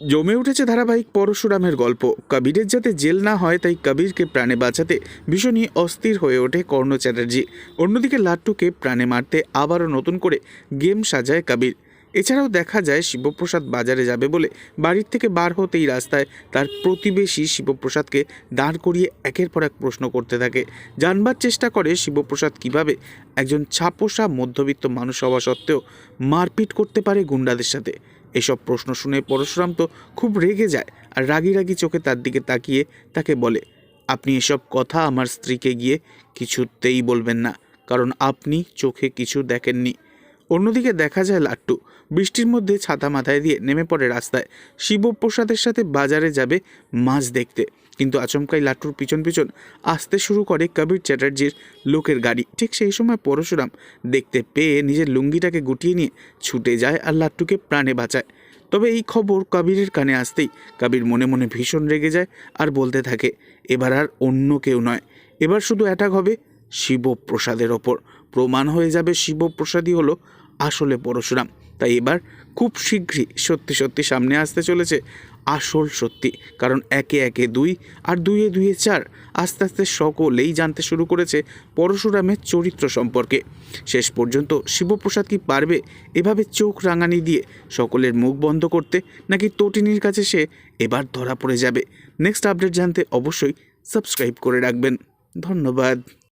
জমে উঠেছে ধারাবাহিক পরশুরামের গল্প। কবিরের যাতে জেল না হয়, তাই কবিরকে প্রাণে বাঁচাতে ভীষণই অস্থির হয়ে ওঠে কর্ণ চ্যাটার্জি। অন্যদিকে লাট্টুকে প্রাণে মারতে আবারও নতুন করে গেম সাজায় কবির। এছাড়াও দেখা যায় শিবপ্রসাদ বাজারে যাবে বলে বাড়ির থেকে বার হতেই রাস্তায় তার প্রতিবেশী শিবপ্রসাদকে দাঁড় করিয়ে একের পর এক প্রশ্ন করতে থাকে। জানবার চেষ্টা করে শিবপ্রসাদ কীভাবে একজন ছাপোষা মধ্যবিত্ত মানুষ হওয়া সত্ত্বেও মারপিট করতে পারে গুন্ডাদের সাথে। এসব প্রশ্ন শুনে পরশুরাম তো খুব রেগে যায় আর রাগি রাগি চোখে তার দিকে তাকিয়ে তাকে বলে, আপনি এসব কথা আমার স্ত্রীকে গিয়ে কিছুতেই বলবেন না, কারণ আপনি চোখে কিছু দেখেননি। অন্যদিকে দেখা যায় লাট্টু। বৃষ্টির মধ্যে ছাতা মাথায় দিয়ে নেমে পড়ে রাস্তায়। শিবপ্রসাদের সাথে বাজারে যাবে মাছ দেখতে। কিন্তু আচমকাই লাট্টুর পিছন পিছন আসতে শুরু করে কবির চ্যাটার্জির লোকের গাড়ি। ঠিক সেই সময় পরশুরাম দেখতে পেয়ে নিজের লুঙ্গিটাকে গুটিয়ে নিয়ে ছুটে যায় আর লাট্টুকে প্রাণে বাঁচায়। তবে এই খবর কবিরের কানে আসতেই কবির মনে মনে ভীষণ রেগে যায় আর বলতে থাকে, এবার আর অন্য কেউ নয়। এবার শুধু অ্যাটাক হবে শিবপ্রসাদের ওপর। প্রমাণ হয়ে যাবে শিবপ্রসাদই হলো আসলে পরশুরাম। তাই এবার খুব শীঘ্রই সত্যি সত্যি সামনে আসতে চলেছে আসল সত্যি। কারণ একে একে দুই আর দুইয়ে দুইয়ে চার আস্তে আস্তে সকলেই জানতে শুরু করেছে পরশুরামের চরিত্র সম্পর্কে। শেষ পর্যন্ত শিবপ্রসাদ কি পারবে এভাবে চোখ রাঙানি দিয়ে সকলের মুখ বন্ধ করতে, নাকি তটিনীর কাছে সে এবার ধরা পড়ে যাবে? নেক্সট আপডেট জানতে অবশ্যই সাবস্ক্রাইব করে রাখবেন। ধন্যবাদ।